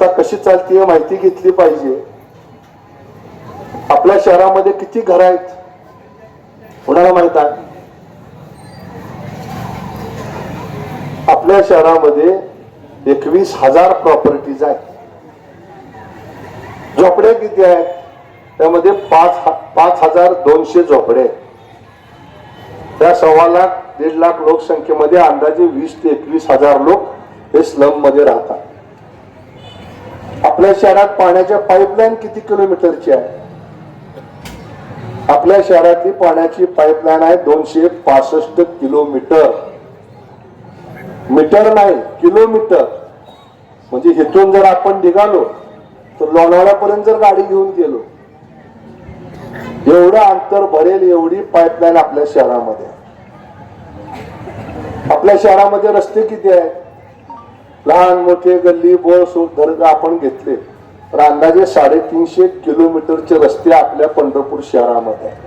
व्यवस्था कशी चालते हे माहिती घेतली पाहिजे. आपल्या शहरामध्ये किती घर आहेत? कोणाला माहीत आहे? आपल्या शहरामध्ये एकवीस हजार प्रॉपर्टीज आहेत. झोपड्या किती आहेत? त्यामध्ये पाच पाच हजार दोनशे झोपडे आहेत. त्या सव्वा लाख दीड लाख लोकसंख्येमध्ये अंदाजे वीस ते एकवीस हजार लोक हे स्लममध्ये राहतात. आपल्या शहरात पाण्याच्या पाईपलाईन किती किलोमीटरची आहे? आपल्या शहरातली पाण्याची पाईपलाईन आहे दोनशे पासष्ट किलोमीटर मीटर नाही किलोमीटर म्हणजे इथून जर आपण निघालो तर लोणावळ्यापर्यंत जर गाडी घेऊन गेलो एवढं अंतर भरेल एवढी पाईपलाईन आपल्या शहरामध्ये. आपल्या शहरामध्ये रस्ते किती आहेत? लहान मोठे गल्ली बोळ सो दर्ग आपण घेतले. तर अंदाजे साडेतीनशे किलोमीटरचे रस्ते आपल्या पंढरपूर शहरामध्ये आहेत.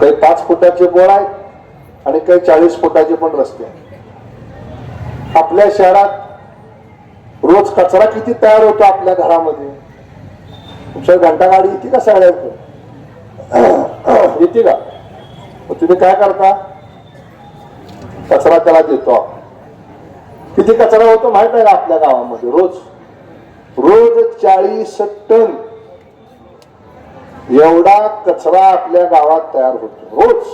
काही पाच फुटाचे बोळ आहेत आणि काही चाळीस फुटाचे पण रस्ते आहेत. आपल्या शहरात रोज कचरा किती तयार होतो आपल्या घरामध्ये? तुमच्या घंटा गाडी येते का सगळ्यांकडे येते का? मग तुम्ही काय करता? कचरा त्याला देतो आपण. किती कचरा होतो माहीत आहे का आपल्या गावामध्ये? रोज. रोज चाळीस टन. एवढा कचरा आपल्या गावात तयार होतो. रोज.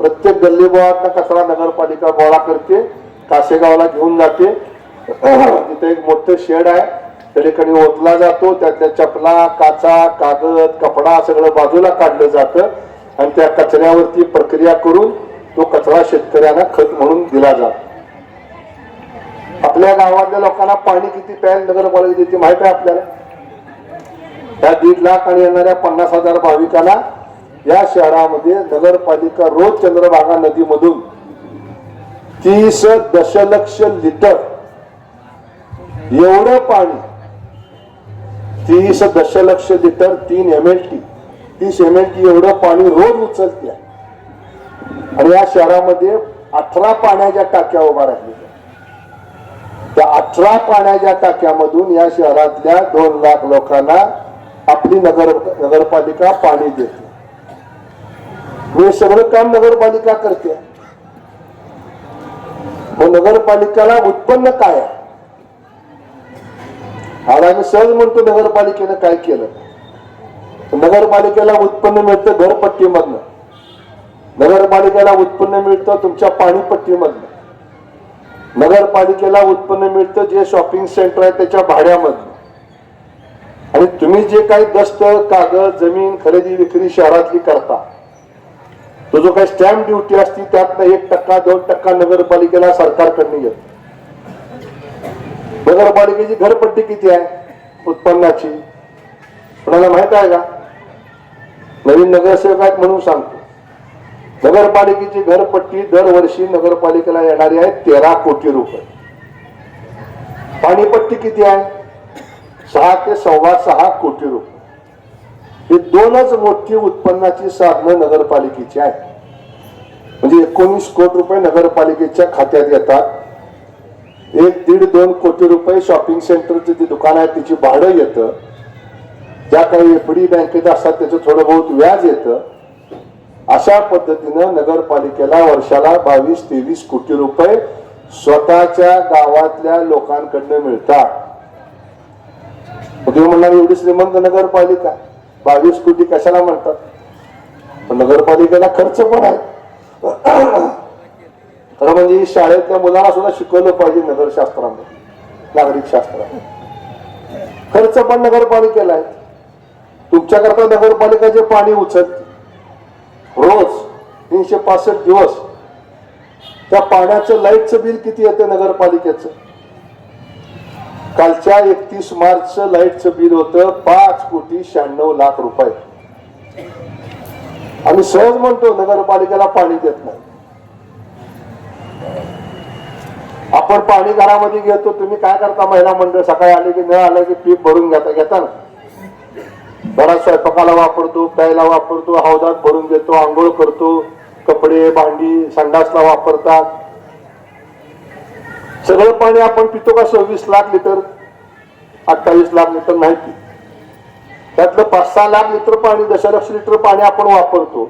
प्रत्येक गल्ली बोळातला कचरा नगरपालिका गोळा करते कासेगावला घेऊन जाते. तिथे एक मोठं शेड आहे. त्या ठिकाणी ओतला जातो. त्यातल्या चपला काचा कागद कपडा सगळं बाजूला काढलं जातं. आणि त्या कचऱ्यावरती प्रक्रिया करून तो कचरा शेतकऱ्यांना खत म्हणून दिला जातो. आपल्या गावातल्या लोकांना पाणी किती प्यायला नगरपालिका देते माहीत आहे आपल्याला? त्या दीड लाख आणि येणाऱ्या पन्नास हजार भाविकांना या शहरामध्ये नगरपालिका रोज चंद्रभागा नदीमधून तीस दशलक्ष लिटर एवढं पाणी तीस दशलक्ष लिटर तीन एम एल टी तीस एम एल टी एवढं पाणी रोज उचलते आणि या शहरामध्ये अठरा पाण्याच्या टाक्या उभा राहिल्या. त्या अठरा पाण्याच्या टाक्यामधून या शहरातल्या दोन लाख लोकांना आपली नगर नगरपालिका पाणी देते. हे सगळं काम नगरपालिका करते. मग नगरपालिकेला उत्पन्न काय आहे? आज आम्ही सहज म्हणतो नगरपालिकेनं काय केलं. नगरपालिकेला उत्पन्न मिळतं घरपट्टीमधनं. नगरपालिकेला उत्पन्न मिळतं तुमच्या पाणीपट्टीमधनं. नगरपालिकेला उत्पन्न मिळतं जे शॉपिंग सेंटर आहे त्याच्या भाड्यामधलं आणि तुम्ही जे काही दस्त कागद जमीन खरेदी विक्री शहरातली करता तो जो काही स्टॅम्प ड्युटी असती त्यातनं एक टक्का दोन टक्का नगरपालिकेला सरकारकडनं येत. नगरपालिकेची घरपट्टी किती आहे? उत्पन्नाची. कोणाला माहीत आहे का? नवीन नगरसेवक आहेत म्हणून सांगतो. नगरपालिकेची घरपट्टी दरवर्षी नगरपालिकेला येणारी आहे तेरा कोटी रुपये. पाणीपट्टी किती आहे? सहा ते सव्वा सहा कोटी रुपये. हे दोनच मोठी उत्पन्नाची साधनं नगरपालिकेची आहेत. म्हणजे एकोणीस कोटी रुपये नगरपालिकेच्या खात्यात येतात. एक दीड दोन कोटी रुपये शॉपिंग सेंटरचे जे दुकान आहे तिची भाडं येतं. ज्या काही एफडी बँकेत असतात त्याचं थोडं बहुत व्याज येतं. अशा पद्धतीनं नगरपालिकेला वर्षाला बावीस तेवीस कोटी रुपये स्वतःच्या गावातल्या लोकांकडनं मिळतात. तुम्ही म्हणणार एवढी श्रीमंत नगरपालिका बावीस कोटी कशाला म्हणतात? पण नगरपालिकेला खर्च पण आहे. खरं म्हणजे शाळेतल्या मुलांना सुद्धा शिकवलं पाहिजे नगरशास्त्रामध्ये नागरिक शास्त्रात खर्च पण नगरपालिकेला आहे. तुमच्याकरता नगरपालिका जे पाणी उचलते रोज तीनशे पासष्ट दिवस त्या पाण्याचं लाईटचं बिल किती येतं नगरपालिकेचं? कालच्या एकतीस मार्चचं लाईटचं बिल होतं पाच कोटी शहाण्णव लाख रुपये. आम्ही सहज म्हणतो नगरपालिकेला पाणी देत नाही. आपण पाणी घरामध्ये घेतो तुम्ही काय करता महिला मंडळ सकाळी आले की न आलं की पीक भरून घेता घेता ना. बरा स्वयंपाकाला वापरतो प्यायला वापरतो हौदात भरून घेतो आंघोळ करतो कपडे भांडी संडासला वापरतात. सगळं पाणी आपण पितो का? सव्वीस लाख लिटर अठ्ठावीस लाख लिटर माहिती त्यातलं पाच सहा लाख लिटर पाणी दशलक्ष लिटर पाणी आपण वापरतो.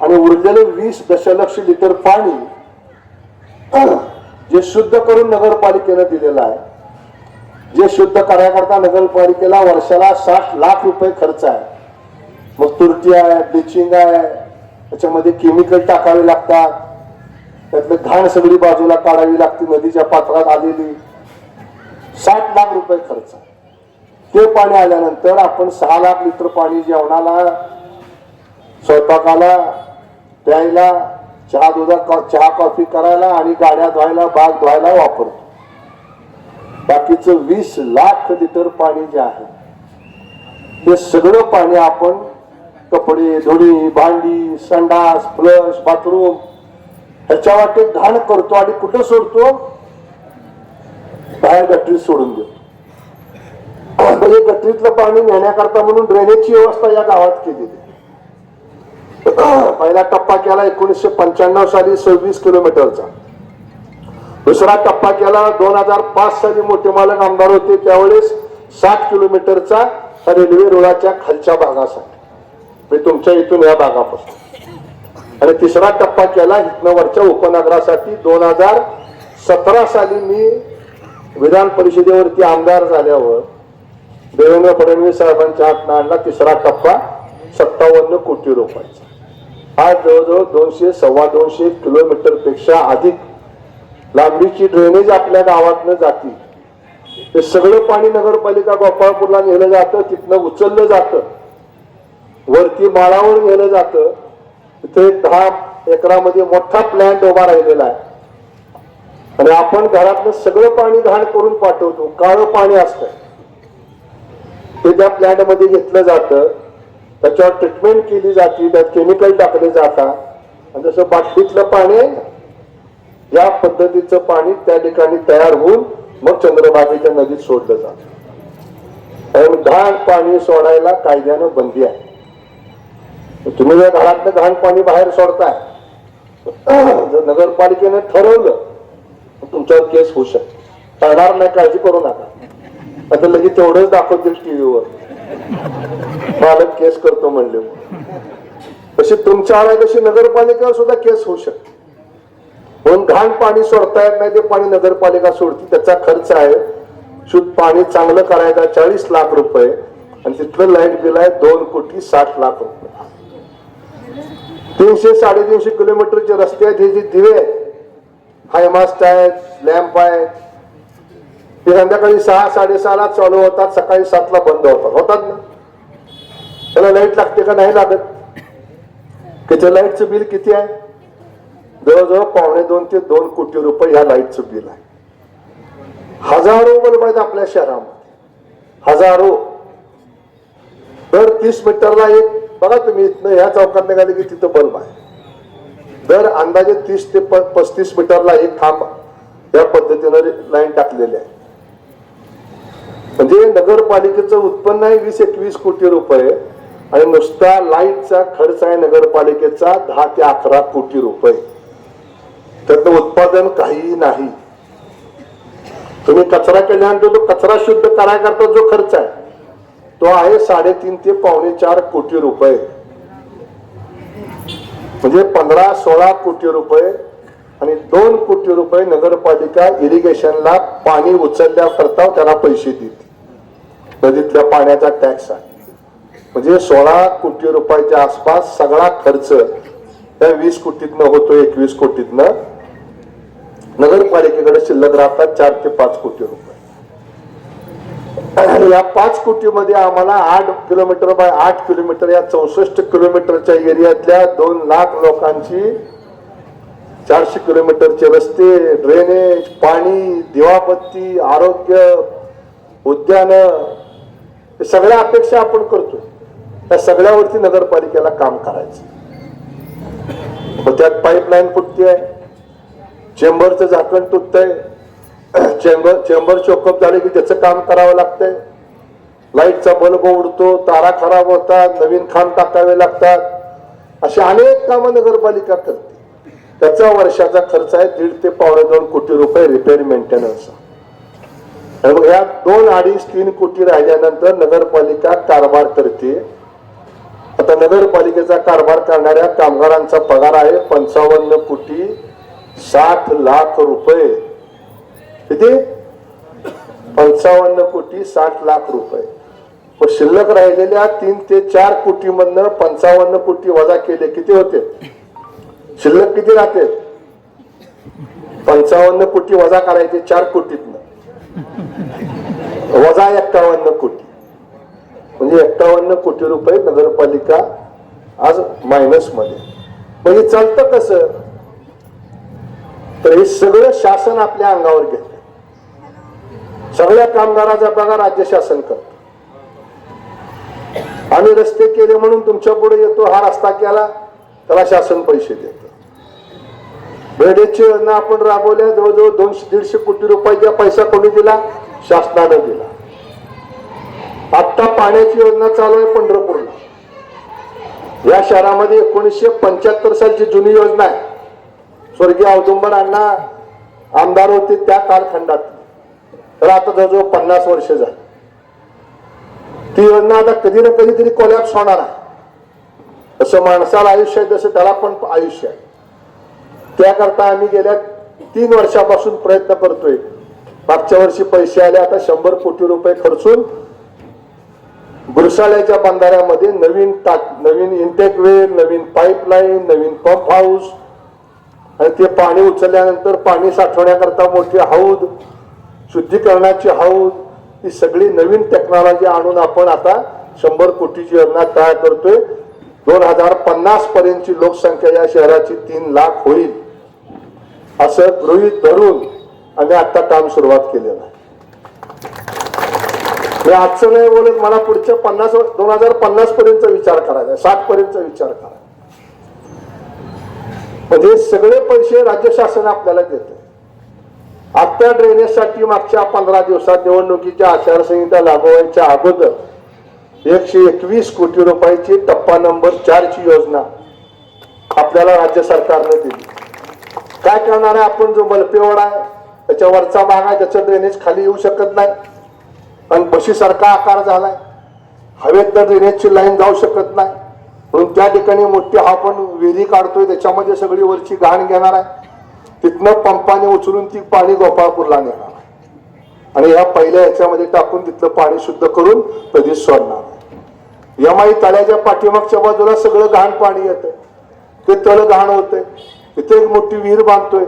आणि उरलेलं वीस दशलक्ष लिटर पाणी जे शुद्ध करून नगरपालिकेनं दिलेलं आहे. जे शुद्ध करण्याकरता नगरपालिकेला वर्षाला साठ लाख रुपये खर्च आहे. मग तुरटी आहे ब्लिचिंग आहे त्याच्यामध्ये केमिकल टाकावे लागतात. त्यातलं घाण सगळी बाजूला काढावी लागते नदीच्या पात्रात आलेली. साठ लाख रुपये खर्च आहे. ते पाणी आल्यानंतर आपण सहा लाख लिटर पाणी जेवणाला स्वयंपाकाला प्यायला चहा दुधा चहा कॉफी करायला आणि गाड्या धुवायला बाग धुवायला वापरतो. बाकीचं वीस लाख लिटर पाणी जे आहे ते सगळं पाणी आपण कपडे धुणी भांडी संडास फ्लश बाथरूम ह्याच्या वाटे घाण करतो आणि कुठं सोडतो? बाहेर गटरीत सोडून देतो. म्हणजे गटरीतलं पाणी नेण्याकरता म्हणून ड्रेनेजची व्यवस्था या गावात केलेली पहिला टप्पा केला एकोणीसशे पंच्याण्णव साली सव्वीस किलोमीटरचा. दुसरा टप्पा केला. दोन हजार पाच साली मोठे मालक आमदार होते. त्यावेळेस साठ किलोमीटरचा रेल्वे रुळाच्या खालच्या भागासाठी. मी तुमच्या इथून या भागापासून. आणि तिसरा टप्पा केला इथनं उपनगरासाठी. दोन हजार सतरा साली मी विधान परिषदेवरती आमदार झाल्यावर देवेंद्र फडणवीस साहेबांच्या हात आणला तिसरा टप्पा सत्तावन्न कोटी रुपयाचा. आज जवळजवळ दोनशे सव्वा दोनशे किलोमीटरपेक्षा अधिक लांबीची ड्रेनेज आपल्या गावातनं जाती. ते सगळं पाणी नगरपालिका गोपाळपूरला नेलं जातं तिथनं उचललं जातं. वरती माळावर नेलं जातं. तिथे दहा एकरामध्ये मोठा प्लॅन्ट उभा राहिलेला आहे. आणि आपण घरातलं सगळं पाणी घाण करून पाठवतो काळं पाणी असतं ते त्या प्लॅन्टमध्ये घेतलं जातं. त्याच्यावर ट्रीटमेंट केली जाते त्यात केमिकल टाकले जातात. आणि जसं बाटलीतलं पाणी या पद्धतीचं पाणी त्या ठिकाणी तयार होऊन मग चंद्रभागेच्या नदीत सोडलं जात. आणि घाण पाणी सोडायला कायद्यानं बंदी आहे. तुम्ही जर घरातलं घाण पाणी बाहेर सोडताय जर नगरपालिकेने ठरवलं तुमच्यावर केस होऊ शकते. करणार नाही काळजी करू नका. आता लगेच तेवढंच दाखवतील टीव्हीवर. मालक केस करतो म्हणले तशी तुमच्या आहे तशी नगरपालिकेवर सुद्धा केस होऊ शकते. म्हणून घाण पाणी सोडता येत नाही ते पाणी नगरपालिका सोडते त्याचा खर्च आहे. शुद्ध पाणी चांगलं करायचा चाळीस लाख रुपये आणि तिथलं लाइट बिल आहे दोन कोटी साठ लाख रुपये. तीनशे साडेतीनशे किलोमीटरचे रस्ते आहेत हे जे दिवे आहेत हायमास्ट आहेत लॅम्प आहेत ते संध्याकाळी सहा साडेसहाला चालू होतात सकाळी सातला बंद होतात. होतात ना? त्याला लाइट लागते का? नाही लागत. त्याच्या लाईटचं बिल किती आहे? जवळजवळ पावणे दोन ते दोन कोटी रुपये ह्या लाईटचं बिल आहे. हजारो बल्ब आहेत आपल्या शहरामध्ये. हजारो. दर तीस मीटरला एक बघा तुम्ही इथनं ह्या चौकात निघाले की तिथं बल्ब आहे. दर अंदाजे तीस ते प- पस्तीस मीटरला एक खांब या पद्धतीनं लाईन टाकलेली आहे. म्हणजे नगरपालिकेचं उत्पन्न आहे वीस एकवीस कोटी रुपये आणि नुसता लाईटचा खर्च आहे नगरपालिकेचा दहा ते अकरा कोटी रुपये. त्यातलं उत्पादन काहीही नाही. तुम्ही कचरा केल्यानंतर तो कचरा शुद्ध करायकरता जो खर्च आहे तो आहे साडेतीन ते पावणे चार कोटी रुपये. म्हणजे पंधरा सोळा कोटी रुपये आणि दोन कोटी रुपये नगरपालिका इरिगेशनला पाणी उचलल्याकरता त्याला पैसे देते. नदीतल्या पाण्याचा टॅक्स आहे. म्हणजे सोळा कोटी रुपयाच्या आसपास सगळा खर्च त्या वीस कोटीतनं होतो एकवीस कोटीतनं. नगरपालिकेकडे शिल्लक राहतात चार ते पाच कोटी रुपये. आणि या पाच कोटीमध्ये आम्हाला आठ किलोमीटर बाय आठ किलोमीटर या चौसष्ट किलोमीटरच्या एरियातल्या दोन लाख लोकांची चारशे किलोमीटरचे रस्ते ड्रेनेज पाणी दिवाबत्ती आरोग्य उद्यान हे सगळ्या अपेक्षा आपण करतो त्या सगळ्यावरती नगरपालिकेला काम करायचं. मग त्यात पाईपलाईन फुटते चेंबरचं झाकण तुटतंय. चेंबर चेंबर चोकअप झाले की त्याचं काम करावं लागतंय. लाईटचा बल्ब उडतो तारा खराब होतात नवीन खांब टाकावे लागतात. अशी अनेक कामं नगरपालिका करते. त्याचा वर्षाचा खर्च आहे दीड ते पावणे दोन कोटी रुपये रिपेअर मेंटेनन्स आणि मग या दोन अडीच तीन कोटी राहिल्यानंतर नगरपालिका कारभार करते. आता नगरपालिकेचा कारभार करणाऱ्या कामगारांचा पगार आहे पंचावन्न कोटी साठ लाख रुपये. किती? पंचावन्न कोटी साठ लाख रुपये. व शिल्लक राहिलेल्या तीन ते चार कोटी मधनं पंचावन्न कोटी वजा केले किती होते? शिल्लक किती राहते? पंचावन्न कोटी वजा करायचे चार कोटीतनं. वजा एक्कावन्न कोटी. म्हणजे एक्कावन्न कोटी रुपये नगरपालिका आज मायनसमध्ये. म्हणजे चालतं कसं? तर हे सगळं शासन आपल्या अंगावर घेतलं सगळ्या कामगाराचा पगार राज्य शासन करत. आम्ही रस्ते केले म्हणून तुमच्यापुढे येतो हा रस्ता केला त्याला शासन पैसे देत. बेडेची योजना आपण राबवल्या जवळजवळ दोनशे दीडशे कोटी रुपयाचा पैसा कोणी दिला शासनानं दिला. आत्ता पाण्याची योजना चालू आहे पंढरपूरला. या शहरामध्ये एकोणीसशे पंच्याहत्तर सालची जुनी योजना आहे. स्वर्गीय औदुंबर अण्णा आमदार होते त्या कालखंडात. तर आता जवळजवळ पन्नास वर्ष झाली. ती योजना आता कधी ना कधीतरी कोलॅप्स होणार आहे. जसं माणसाला आयुष्य आहे तसं त्याला पण आयुष्य आहे. त्याकरता आम्ही गेल्या तीन वर्षापासून प्रयत्न करतोय. मागच्या वर्षी पैसे आले आता शंभर कोटी रुपये खर्चून गुरसाळ्याच्या बंधाऱ्यामध्ये नवीन टाक नवीन इंटेक वेल नवीन पाईपलाईन नवीन पंप हाऊस आणि ते पाणी उचलल्यानंतर पाणी साठवण्याकरता मोठी हौद शुद्धीकरणाची हौद ही सगळी नवीन टेक्नॉलॉजी आणून आपण आता शंभर कोटीची योजना तयार करतोय. दोन हजार पन्नास पर्यंतची लोकसंख्या या शहराची तीन लाख होईल. असं गृहीत धरून आम्ही आता काम सुरुवात केलेलं आहे. आजचं नाही बोलत मला पुढच्या पन्नास दोन हजार पन्नास पर्यंतचा विचार करायचा साठ पर्यंतचा विचार करायचा म्हणजे सगळे पैसे राज्य शासन आपल्याला देत. आत्ता ड्रेनेजसाठी मागच्या पंधरा दिवसात निवडणुकीच्या आचारसंहिता लागू व्हायच्या अगोदर एकशे एकवीस कोटी रुपयाची टप्पा नंबर चारची योजना आपल्याला राज्य सरकारने दिली. काय करणार आहे आपण? जो मलपेवडा आहे त्याच्यावरचा भाग आहे त्याचं ड्रेनेज खाली येऊ शकत नाही. पण बशीसारखा आकार झालाय. हवेत तर ड्रेनेजची लाईन जाऊ शकत नाही. म्हणून त्या ठिकाणी मोठी हा आपण विहिरी काढतोय. त्याच्यामध्ये सगळी वरची घाण घेणार आहे. तिथनं पंपाने उचलून ती पाणी गोपाळपूरला नेणार आणि या पहिल्या याच्यामध्ये टाकून तिथलं पाणी शुद्ध करून कधीच सोडणार आहे यमाई तळ्याच्या पाठीमागच्या बाजूला सगळं घाण पाणी येतं ते तळ घाण होतंय. तिथे एक मोठी विहीर बांधतोय.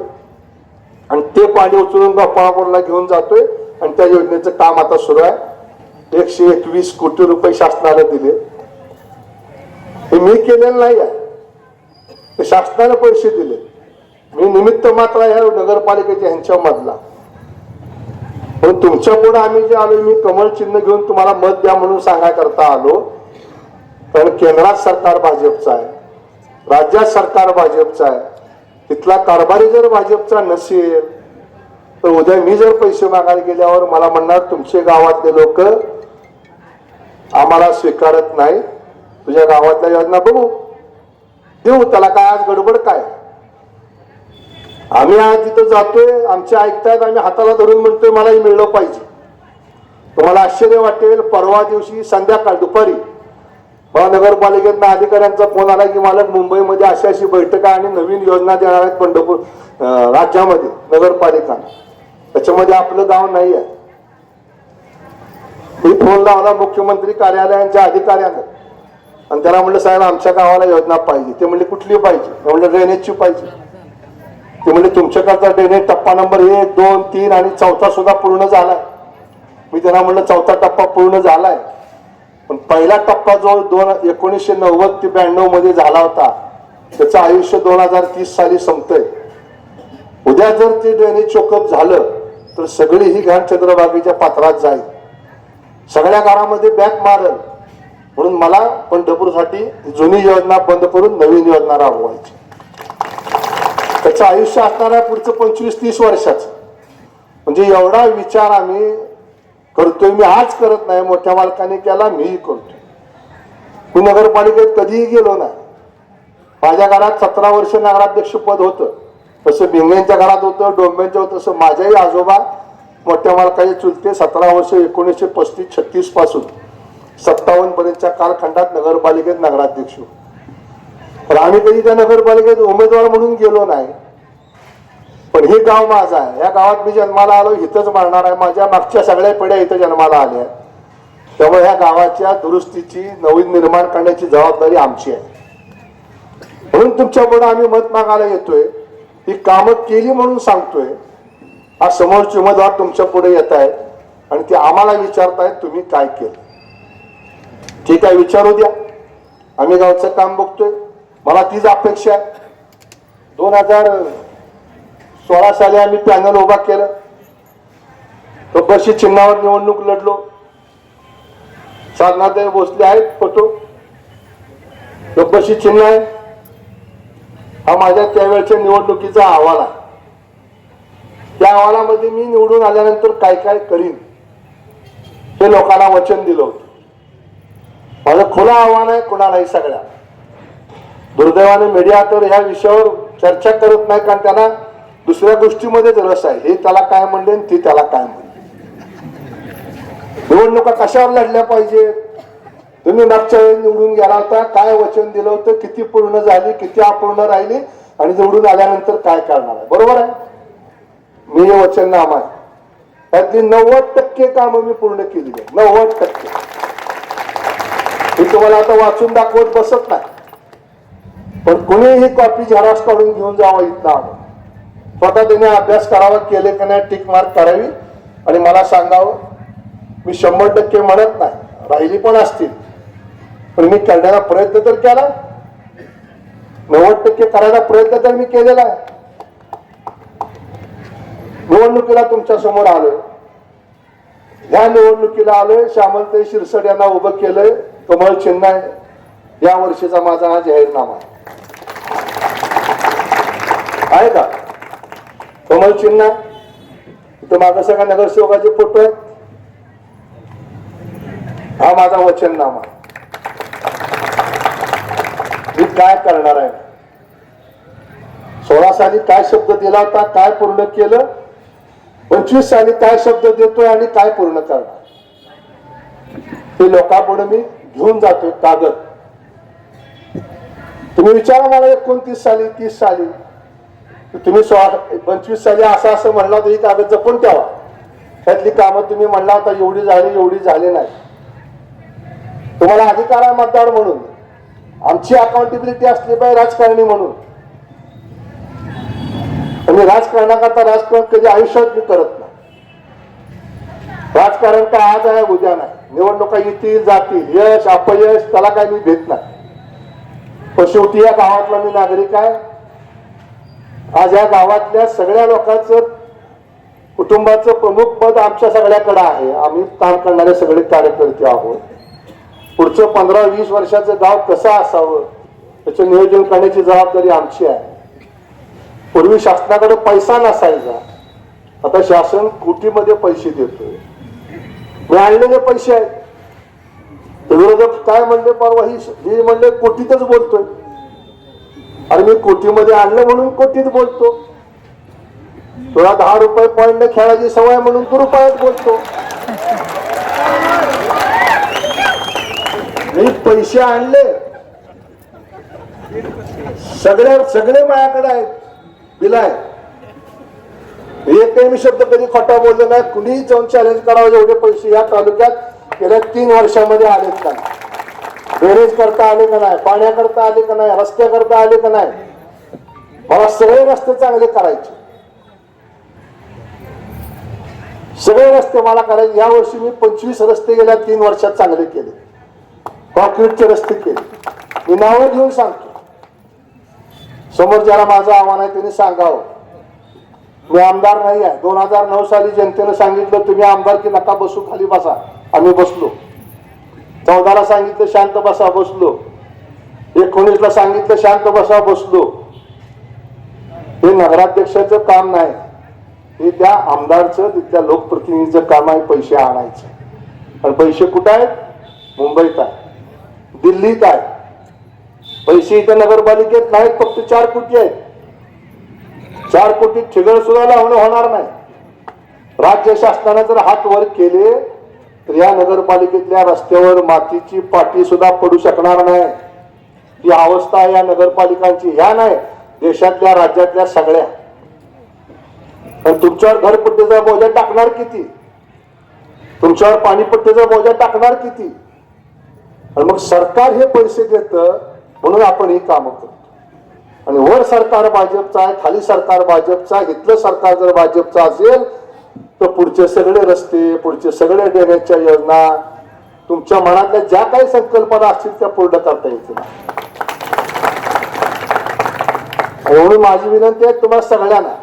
आणि ते पाणी उचलून गोपाळपूरला घेऊन जातोय. आणि त्या योजनेचं काम आता सुरू आहे. एकशे एकवीस कोटी रुपये शासनाला दिले. हे मी केलेलं नाही आहे. ते शासनाने पैसे दिले. मी निमित्त मात्र ह्या नगरपालिकेच्या ह्यांच्या मधला. पण तुमच्यापुढे आम्ही जे आलो मी कमल चिन्ह घेऊन तुम्हाला मत द्या म्हणून सांगायकरता आलो. कारण केंद्रात सरकार भाजपचं आहे. राज्यात सरकार भाजपचं आहे. तिथला कारभारी जर भाजपचा नसेल तर उद्या मी जर पैसे मागायला गेल्यावर मला म्हणणार तुमचे गावातले लोक आम्हाला स्वीकारत नाही तुझ्या गावातल्या योजना बघू. देऊ त्याला काय आज गडबड काय? आम्ही आज तिथं जातोय आमचे ऐकतायत आम्ही हाताला धरून म्हणतोय मलाही मिळलं पाहिजे. तुम्हाला आश्चर्य वाटेल परवा दिवशी संध्याकाळ दुपारी मला नगरपालिकेतनं अधिकाऱ्यांचा फोन आला की मला मुंबईमध्ये अशा अशी बैठक आहे आणि नवीन योजना देणार आहेत पंढरपूर राज्यामध्ये नगरपालिका त्याच्यामध्ये आपलं गाव नाही आहे मी फोन लावला मुख्यमंत्री कार्यालयांच्या अधिकाऱ्यांना. आणि त्याला म्हणलं साहेब आमच्या गावाला योजना पाहिजे. ते म्हणले कुठली पाहिजे? म्हणलं ड्रेनेजची पाहिजे. ते म्हणले तुमच्याकडचा ड्रेनेज टप्पा नंबर एक दोन तीन आणि चौथा सुद्धा पूर्ण झालाय. मी त्यांना म्हणलं चौथा टप्पा पूर्ण झालाय. पण पहिला टप्पा जो दोन एकोणीसशे नव्वद ते ब्याण्णवमध्ये झाला होता त्याचं आयुष्य दोन हजार तीस साली संपतंय. उद्या जर ते ड्रेनेज चोकअप झालं तर सगळी ही घाण चंद्रबागेच्या पात्रात जाईल. सगळ्या गावामध्ये बॅक मारल. म्हणून मला पंढरपूरसाठी जुनी योजना बंद करून नवीन योजना राबवायची. त्याचं आयुष्य असणार आहे पुढचं पंचवीस तीस वर्षाचं. म्हणजे एवढा विचार आम्ही करतोय मी आज करत नाही मोठ्या मालकाने केला मीही करतोय. मी नगरपालिकेत कधीही गेलो नाही. माझ्या घरात सतरा वर्ष नगराध्यक्ष पद होतं. तसं भिंगेंच्या घरात होतं डोंब्यांच्या होतं तसं माझ्याही आजोबा मोठ्या मालकाचे चुलते सतरा वर्ष एकोणीसशे पस्तीस छत्तीसपासून. सत्तावन्न पर्यंतच्या कालखंडात नगरपालिकेत नगराध्यक्ष. पण आम्ही कधी त्या नगरपालिकेत उमेदवार म्हणून गेलो नाही. पण हे गाव माझं आहे. या गावात मी जन्माला आलो इथंच मारणार आहे. माझ्या मागच्या सगळ्या पिढ्या इथं जन्माला आल्या त्यामुळे ह्या गावाच्या दुरुस्तीची नवीन निर्माण करण्याची जबाबदारी आमची आहे. म्हणून तुमच्यापुढे आम्ही मत मागायला येतोय. ही कामं केली म्हणून सांगतोय. हा समोरचे उमेदवार तुमच्यापुढे येत आहेत आणि ते आम्हाला विचारतायत तुम्ही काय केलं. ठीक आहे विचारू द्या. आम्ही गावचं काम बघतोय. मला तीच अपेक्षा आहे. दोन हजार सोळा साली आम्ही पॅनल उभा केलं. कब्बशी चिन्हावर निवडणूक लढलो. साधनाताई भोसले आहेत फोटो. कब्बशी चिन्ह आहे. हा माझ्या त्यावेळच्या निवडणुकीचा अहवाल आहे. त्या अहवालामध्ये मी निवडून आल्यानंतर काय काय करीन हे लोकांना वचन दिलं होतं. माझं खुलं आव्हान आहे कुणालाही सगळ्या. दुर्दैवाने मीडिया तर ह्या विषयावर चर्चा करत नाही कारण त्यांना दुसऱ्या गोष्टीमध्येच रस आहे. हे त्याला काय म्हणले आणि ती त्याला काय म्हणले? निवडणुका कशावर लढल्या पाहिजे? तुम्ही मागच्या वेळी निवडून गेला होता काय वचन दिलं होतं किती पूर्ण झाली किती अपूर्ण राहिली आणि निवडून आल्यानंतर काय करणार आहे? बरोबर आहे? मी हे वचन नाम आहे. त्यातली नव्वद टक्के कामं मी पूर्ण केली आहे. नव्वद टक्के. तुम्हाला आता वाचून दाखवत बसत नाही. पण कोणीही कॉपी झेरॉक्स काढून घेऊन जावं इथं आलं. स्वतः त्याने अभ्यास करावा केले का नाही टिक मार्क करावी. आणि मला सांगावं मी शंभर टक्के म्हणत नाही. राहिली पण असतील. पण मी करण्याचा प्रयत्न तर केला. नव्वद टक्के करायचा प्रयत्न तर मी केलेला आहे. निवडणुकीला तुमच्यासमोर आलोय. ह्या निवडणुकीला आलोय. श्यामलताई शिरसट यांना उभं केलंय. कमळ चिन्ह आहे. या वर्षीचा माझा हा जाहीरनामा आहे. आहे का? कमळ चिन्ह आहे. इथं माझा सगळ्या नगरसेवकाचे फोटो आहेत. हा माझा वचननामा आहे. मी काय करणार आहे? सोळा साली काय शब्द दिला होता काय पूर्ण केलं? पंचवीस साली काय शब्द देतोय आणि काय पूर्ण करणार? हे लोकांपुढे मी घेऊन जातोय कागद तुम्ही विचारा मला एकोणतीस साली तीस साली. तुम्ही सोळा पंचवीस साली असं असं म्हणला होता ही कागद जपून ठेवा. त्यातली कामं तुम्ही म्हणला होता एवढी झाली एवढी झाली नाही. तुम्हाला अधिकार आहे मतदार म्हणून. आमची अकाउंटेबिलिटी असली पाहिजे राजकारणी म्हणून. आणि राजकारणाकरता राजकारण कधी आयुष्यात मी करत नाही. राजकारण का आज आहे उद्या नाही. निवडणुका येतील जातील. यश अपयश त्याला काय मी भेट नाही. पण शेवटी या गावातला मी नागरिक आहे. आज या गावातल्या सगळ्या लोकांचं कुटुंबाचं प्रमुख पद आमच्या सगळ्याकडे आहे. आम्ही काम करणारे सगळे कार्यकर्ते आहोत. पुढचं पंधरा वीस वर्षाचं गाव कसं असावं त्याचं नियोजन करण्याची जबाबदारी आमची आहे. पूर्वी शासनाकडे पैसा नसायचा. आता शासन कोटीमध्ये पैसे देतोय. मी आणलेले पैसे आहेत. विरोधक काय म्हणले परवा ही म्हणले कोटीतच बोलतोय. आणि मी कोटीमध्ये आणलं म्हणून कोटीत बोलतो. तुला दहा रुपये पॉईंट खेळायची सवय म्हणून तू रुपयात बोलतो. मी पैसे आणले. सगळे सगळे माझ्याकडे आहेत. दिलाय आहे एकही मी शब्द कधी खोटा बोललो नाही. कुणीही जाऊन चॅलेंज करावं एवढे पैसे या तालुक्यात गेल्या तीन वर्षामध्ये आलेत का? ड्रेनेज करता आले का नाही? पाण्याकरता आले का नाही? रस्त्याकरता आले का नाही? मला सगळे रस्ते चांगले करायचे. सगळे रस्ते मला करायचे. या वर्षी मी पंचवीस रस्ते गेल्या तीन वर्षात चांगले केले. कॉन्क्रीटचे रस्ते केले. मी नावं घेऊन सांगतो. समोर ज्याला माझं आव्हान आहे त्यांनी सांगावं. मी आमदार नाही आहे. दोन हजार नऊ साली जनतेनं सांगितलं तुम्ही आमदार की नका बसू खाली बसा. आम्ही बसलो. चौदाला सांगितलं शांत बसा बसलो. एकोणीसला सांगितलं शांत बसा बसलो. हे नगराध्यक्षाचं काम नाही. हे त्या आमदारचं तिथल्या लोकप्रतिनिधीचं काम आहे पैसे आणायचं. पण पैसे कुठं आहेत? मुंबईत आहे. दिल्लीत आहे. पैसे इथं नगरपालिकेत नाहीत फक्त चार कोटी आहेत. चार कोटी ठिगळ सुद्धा लावणं होणार नाही. राज्य शासनाने जर हात वर केले तर या नगरपालिकेतल्या रस्त्यावर मातीची पाटी सुद्धा पडू शकणार नाही. ही अवस्था या नगरपालिकांची ह्या नाही देशातल्या राज्यातल्या सगळ्या. पण तुमच्यावर घरपट्टीचा बोजा टाकणार किती? तुमच्यावर पाणीपट्टीचा बोजा टाकणार किती? आणि मग सरकार हे पैसे देतं म्हणून आपण ही कामं करतो. आणि वर सरकार भाजपचं आहे खाली सरकार भाजपचं आहे इथलं सरकार जर भाजपचं असेल तर पुढचे सगळे रस्ते पुढचे सगळे देण्याच्या योजना तुमच्या मनातल्या ज्या काही संकल्पना असतील त्या पूर्ण करता येतील. एवढी माझी विनंती आहे तुम्हाला सगळ्यांना.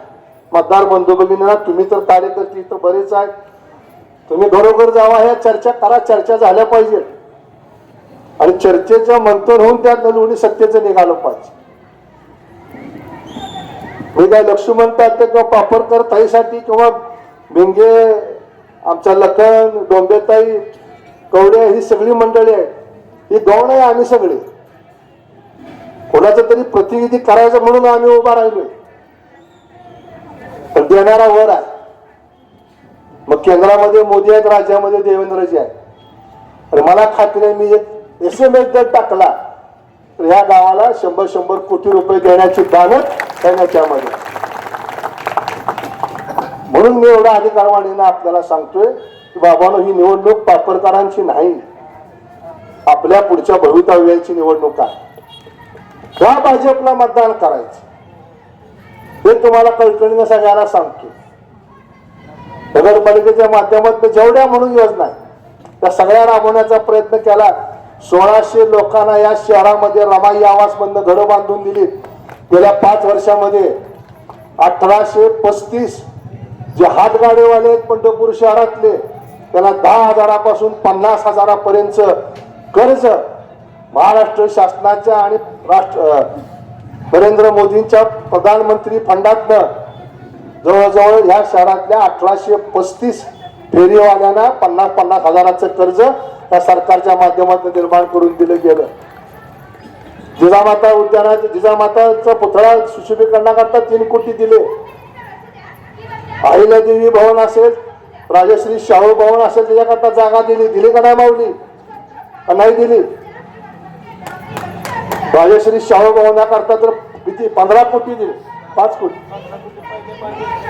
मतदार बंधू भगिनींना तुम्ही तर कार्यकर्ते इथं बरेच आहेत. तुम्ही घरोघर जावा ह्या चर्चा करा चर्चा झाल्या पाहिजे आणि चर्चेचं मंथन होऊन त्यात निवडी सत्तेचं निघालं पाहिजे. मी काय लक्ष्मण तात्या किंवा पापरकर ताईसाठी किंवा भिंगे आमच्या लखन डोंबेताई कवडे ही सगळी मंडळी आहेत. ही गौण आहे आम्ही सगळे. कोणाचं तरी प्रतिनिधी करायचं म्हणून आम्ही उभा राहिलोय. पण देणारा वर आहे. मग केंद्रामध्ये मोदी आहेत राज्यामध्ये देवेंद्रजी आहेत. मला खात्री आहे मी एक एस एम एस जर टाकला. तर गावाला शंभर शंभर कोटी रुपये देण्याची दानत त्याच्यामध्ये म्हणून मी एवढा अधिकारवाणीनं आपल्याला सांगतोय की बाबानो ही निवडणूक पापरकरांची नाही. आपल्या पुढच्या भवितव्याची निवडणूक आहे. का भाजपला मतदान करायचं? हे तुम्हाला कळकळीनं सगळ्यांना सांगतो नगरपालिकेच्या माध्यमातून जेवढ्या म्हणून योजना आहेत, त्या सगळ्या राबवण्याचा प्रयत्न केला सोळाशे लोकांना या शहरामध्ये रमाई आवास बंद घरं बांधून दिली. गेल्या पाच वर्षामध्ये अठराशे पस्तीस जे हातगाडेवाले आहेत पंढरपूर शहरातले त्याला दहा हजारापासून पन्नास हजारापर्यंत कर्ज महाराष्ट्र शासनाच्या आणि राष्ट्र नरेंद्र मोदींच्या प्रधानमंत्री फंडातनं जवळजवळ ह्या शहरातल्या अठराशे पस्तीस फेरीवाल्यांना पन्नास पन्नास हजाराचं कर्ज त्या सरकारच्या माध्यमातून निर्माण करून दिलं गेलं. जिजामाता उद्यानात जिजामाताचा पुतळा सुशोभीकरणाकरता तीन कोटी दिले. आईला देवी भवन असेल राजश्री शाहू भवन असेल त्याच्याकरता जागा दिली. दिली का नाही मावली का नाही दिली? राजश्री शाहू भवनाकरता तर किती? पंधरा कोटी दिले. पाच कोटी.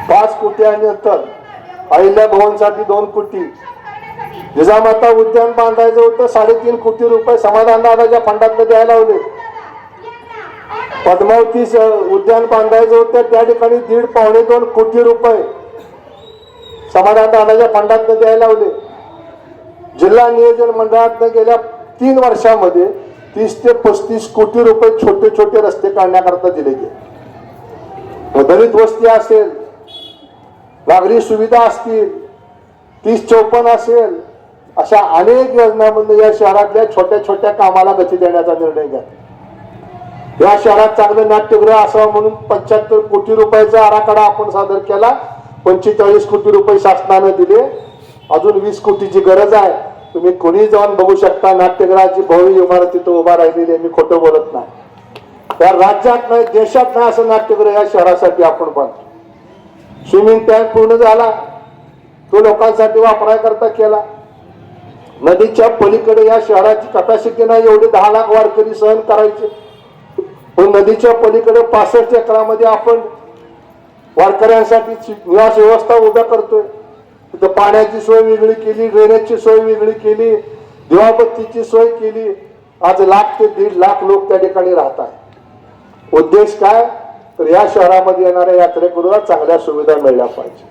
पाच कोटी आणि नंतर अहिल्या भवनसाठी दोन कोटी. जिजामाता उद्यान बांधायचं होतं साडेतीन कोटी रुपये समाधान दादाच्या फंडात द्यायला लावले. पद्मावती उद्यान बांधायचं होतं त्या ठिकाणी दीड पावणे दोन कोटी रुपये समाधान दादाच्या फंडात द्यायला लावले. जिल्हा नियोजन मंडळात गेल्या तीन वर्षामध्ये तीस ते पस्तीस कोटी रुपये छोटे छोटे रस्ते काढण्याकरता दिले गेले. दलित वस्ती असेल नागरी सुविधा असतील तीस चौपन्न असेल अशा अनेक योजनांमधून या शहरातल्या छोट्या छोट्या कामाला गती देण्याचा निर्णय घ्या. या शहरात चांगलं नाट्यगृह असावं म्हणून पंच्याहत्तर कोटी रुपयाचा आराखडा आपण सादर केला. पंचेचाळीस कोटी रुपये शासनानं दिले. अजून वीस कोटीची गरज आहे. तुम्ही कोणी जाऊन बघू शकता नाट्यगृहाची भव्य इमारत तिथं उभा राहिलेली आहे. मी खोटं बोलत नाही. या राज्यात नाही देशात नाही असं नाट्यगृह या शहरासाठी आपण बांधतो स्विमिंग टँक पूर्ण झाला. तो लोकांसाठी वापरायकरता केला. नदीच्या पलीकडे या शहराची कपॅसिटी नाही एवढे दहा लाख वारकरी सहन करायचे. पण नदीच्या पलीकडे पासष्ट एकरामध्ये आपण वारकऱ्यांसाठी निवास व्यवस्था उभ्या करतोय. तिथं पाण्याची सोय वेगळी केली ड्रेनेजची सोय वेगळी केली दिवाबत्तीची सोय केली. आज लाख ते दीड लाख लोक त्या ठिकाणी राहत आहेत. उद्देश काय? तर या शहरामध्ये येणाऱ्या यात्रेकरूला चांगल्या सुविधा मिळल्या पाहिजे.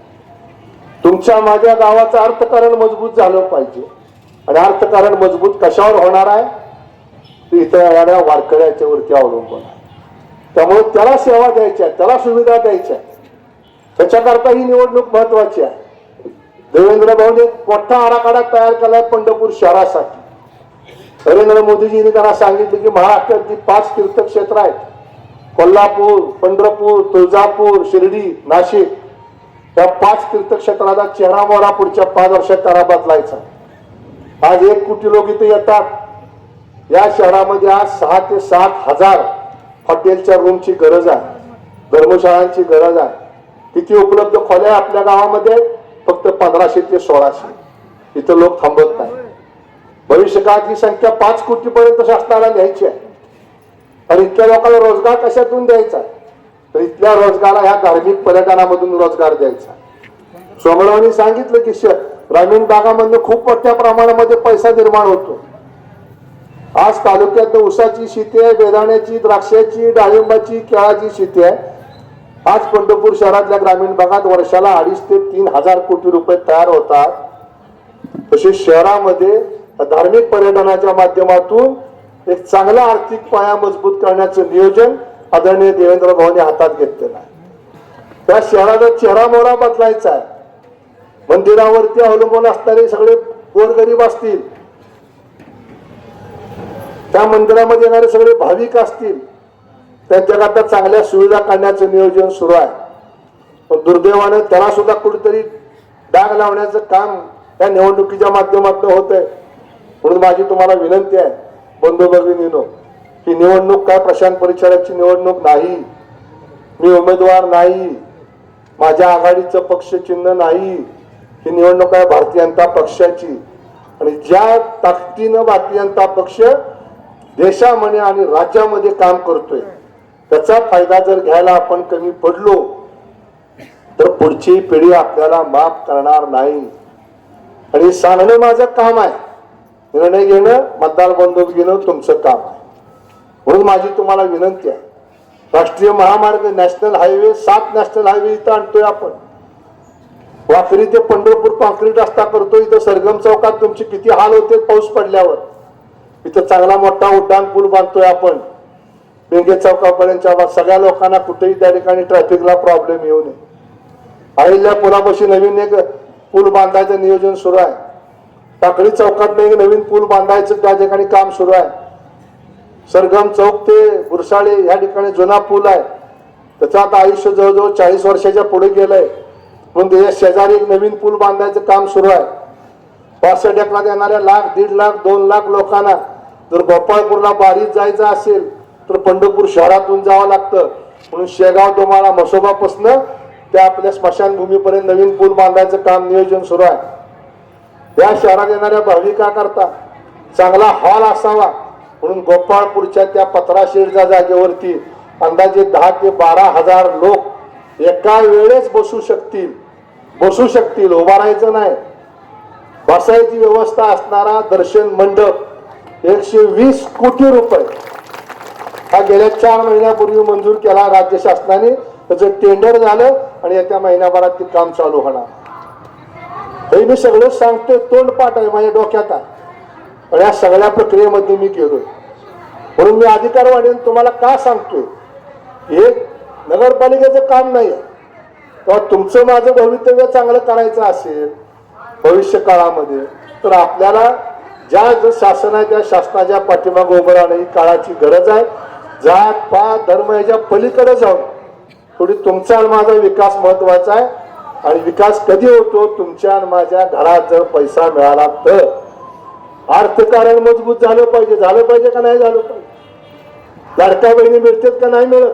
तुमच्या माझ्या गावाचं अर्थकारण मजबूत झालं पाहिजे. आणि अर्थकारण मजबूत कशावर होणार आहे? ते इथं येणाऱ्या वारकऱ्याच्या वरती अवलंबून आहे. त्यामुळे त्याला सेवा द्यायच्या त्याला सुविधा द्यायच्या त्याच्याकरता ही निवडणूक महत्वाची आहे. देवेंद्र भाऊने एक मोठा आराखडा तयार केलाय पंढरपूर शहरासाठी. नरेंद्र मोदीजींनी त्यांना सांगितलं की महाराष्ट्रात जी पाच तीर्थक्षेत्र आहेत कोल्हापूर पंढरपूर तुळजापूर शिर्डी नाशिक या पाच तीर्थक्षेत्राचा चेहरा मोहरा पुढच्या पाच वर्षात त्याला बदलायचा आज एक कोटी लोक इथे येतात. या शहरामध्ये आज सहा ते सात हजार हॉटेलच्या रूमची गरज आहे. धर्मशाळांची गरज आहे. किती उपलब्ध खोल्या आपल्या गावामध्ये? फक्त पंधराशे ते सोळाशे. इथं लोक थांबत नाही. भविष्यकाळात संख्या पाच कोटीपर्यंत शासनाला न्यायची आहे. आणि इथल्या लोकांना रोजगार कशातून द्यायचा? तर इथल्या रोजगाराला ह्या धार्मिक पर्यटनामधून रोजगार द्यायचा. सोमरावांनी सांगितलं की श- ग्रामीण भागामध्ये खूप मोठ्या प्रमाणामध्ये पैसा निर्माण होतो. आज तालुक्यात ऊसाची शेती आहे बेदाण्याची द्राक्षाची डाळिंबाची केळाची शेती आहे. आज पंढरपूर शहरातल्या ग्रामीण भागात वर्षाला अडीच ते तीन हजार कोटी रुपये तयार होतात. तसेच शहरामध्ये धार्मिक पर्यटनाच्या माध्यमातून एक चांगला आर्थिक पाया मजबूत करण्याचं नियोजन आदरणीय देवेंद्र भाऊने हातात घेतलेलं आहे. त्या शहराचा चेहरा मोहरा बदलायचा आहे. मंदिरावरती अवलंबून असणारे सगळे गोरगरीब असतील. त्या मंदिरामध्ये येणारे सगळे भाविक असतील. त्यांच्याकरता चांगल्या सुविधा काढण्याचं नियोजन सुरू आहे. पण दुर्दैवानं त्याला सुद्धा कुठेतरी डाग लावण्याचं काम या निवडणुकीच्या माध्यमातून होत आहे म्हणून माझी तुम्हाला विनंती आहे बंधू भगिनीनो ही निवडणूक काय प्रशांत परिषदाची निवडणूक नाही. मी उमेदवार नाही. माझ्या आघाडीचं पक्ष चिन्ह नाही. ही निवडणूक आहे भारतीय जनता पक्षाची. आणि ज्या ताकदीनं भारतीय जनता पक्ष देशामध्ये आणि राज्यामध्ये काम करतोय त्याचा फायदा जर घ्यायला आपण कमी पडलो तर पुढची पिढी आपल्याला माफ करणार नाही. आणि सांगणं माझं काम आहे. निर्णय घेणं मतदार बंदूक घेणं तुमचं काम आहे. म्हणून माझी तुम्हाला विनंती आहे. राष्ट्रीय महामार्ग नॅशनल हायवे सात नॅशनल हायवे इथं आणतोय आपण. वाकरी ते पंढरपूर कॉन्क्रीट रस्ता करतो. इथं सरगम चौकात तुमचे किती हाल होते पाऊस पडल्यावर. इथं चांगला मोठा उड्डाण पूल बांधतोय आपण. बेंगे चौकापर्यंतच्या सगळ्या लोकांना कुठेही त्या ठिकाणी ट्रॅफिकला प्रॉब्लेम येऊ नये. अहिल्या पुलापाशी नवीन एक पूल बांधायचं नियोजन सुरू आहे. टाकळी चौकात एक नवीन पूल बांधायचं त्या ठिकाणी काम सुरू आहे. सरगम चौक ते बुरसाळे ह्या ठिकाणी जुना पूल आहे. त्याचं आता आयुष्य जवळजवळ चाळीस वर्षाच्या पुढे गेलंय. म्हणून त्याच्या शेजारी एक नवीन पूल बांधायचं काम सुरू आहे. पाचशे एकरात येणाऱ्या लाख दीड लाख दोन लाख लोकांना जर गोपाळपूरला बारीत जायचं असेल तर पंढरपूर शहरातून जावं लागतं. म्हणून शेगाव तुम्हाला मसोबापासनं त्या आपल्या स्मशानभूमीपर्यंत नवीन पूल बांधायचं काम नियोजन सुरू आहे. या शहरात येणाऱ्या भाविकाकरता चांगला हॉल असावा. म्हणून गोपाळपूरच्या त्या पत्राशेडच्या जागेवरती अंदाजे दहा ते बारा हजार लोक एका वेळेस बसू शकतील. बसू शकतील उभा राहायचं नाही. बसायची व्यवस्था असणारा दर्शन मंडप एकशे वीस कोटी रुपये. हा गेल्या चार महिन्यापूर्वी मंजूर केला राज्य शासनाने. त्याचं टेंडर झालं आणि येत्या महिन्याभरात ते काम चालू होणार. हे मी सगळं सांगतोय तोंडपाठ आहे माझ्या डोक्यात आहे. या सगळ्या प्रक्रियेमध्ये मी गेलोय. म्हणून मी अधिकार वाढेन तुम्हाला का सांगतोय? हे नगरपालिकेचं काम नाही आहे तेव्हा तुमचं माझं भवितव्य चांगलं करायचं असेल भविष्य काळामध्ये तर आपल्याला ज्या जो शासन आहे त्या शासनाच्या पाठीमागे उभं राहणं ही काळाची गरज आहे. जात पात धर्म याच्या पलीकडे जाऊन थोडी तुमचा आणि माझा विकास महत्त्वाचा आहे. आणि विकास कधी होतो? तुमच्या आणि माझ्या घरात जर पैसा मिळाला तर. अर्थकारण मजबूत झालं पाहिजे. झालं पाहिजे का नाही झालं पाहिजे? लाडक्या बहिणी मिळतात का नाही मिळत?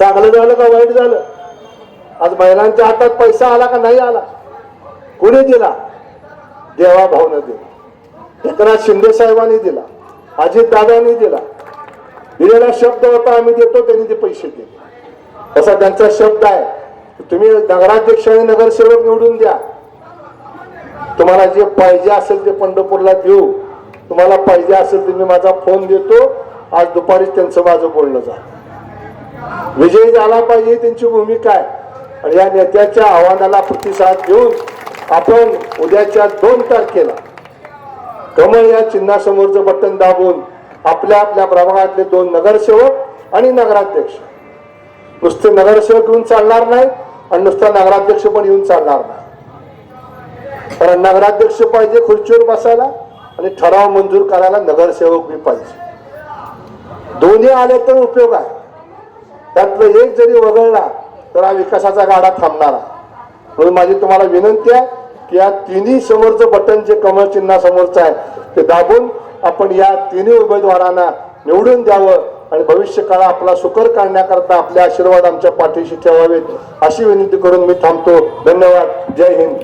चांगलं झालं का वाईट झालं? आज महिलांच्या हातात पैसा आला का नाही आला? कुणी दिला? देवा भाऊनं दिला. एकनाथ शिंदे साहेबांनी दिला. अजित दादांनी दिला. दिलेला शब्द होता आम्ही देतो त्यांनी ते पैसे दिले. तसा त्यांचा शब्द आहे. तुम्ही नगराध्यक्ष आणि नगरसेवक निवडून द्या. तुम्हाला जे पाहिजे असेल ते पंढरपूरला देऊ. तुम्हाला पाहिजे असेल तर मी माझा फोन देतो. आज दुपारीच त्यांचं माझं बोलणं झालं. विजयी झाला पाहिजे त्यांची भूमिका आहे. आणि या नेत्याच्या आव्हानाला प्रतिसाद देऊन आपण उद्याच्या दोन तारखेला कमळ या चिन्हासमोरचं बटन दाबून आपल्या आपल्या प्रभागातले दोन नगरसेवक आणि नगराध्यक्ष. नुसते नगरसेवक येऊन चालणार नाही आणि नुसता नगराध्यक्ष पण येऊन चालणार नाही. कारण नगराध्यक्ष पाहिजे खुर्चीवर बसायला आणि ठराव मंजूर करायला नगरसेवक बी पाहिजे. दोन्ही आले तर उपयोग आहे. त्यातलं एक जरी वगळला तर हा विकासाचा गाडा थांबणार आहे. म्हणून माझी तुम्हाला विनंती आहे की या तिन्ही समोरचं बटन जे कमळ चिन्हा समोरचं आहे ते दाबून आपण या तिन्ही उमेदवारांना निवडून द्यावं आणि भविष्य काळ आपला सुकर काढण्याकरता आपले आशीर्वाद आमच्या पाठीशी ठेवावेत. अशी विनंती करून मी थांबतो. धन्यवाद. जय हिंद.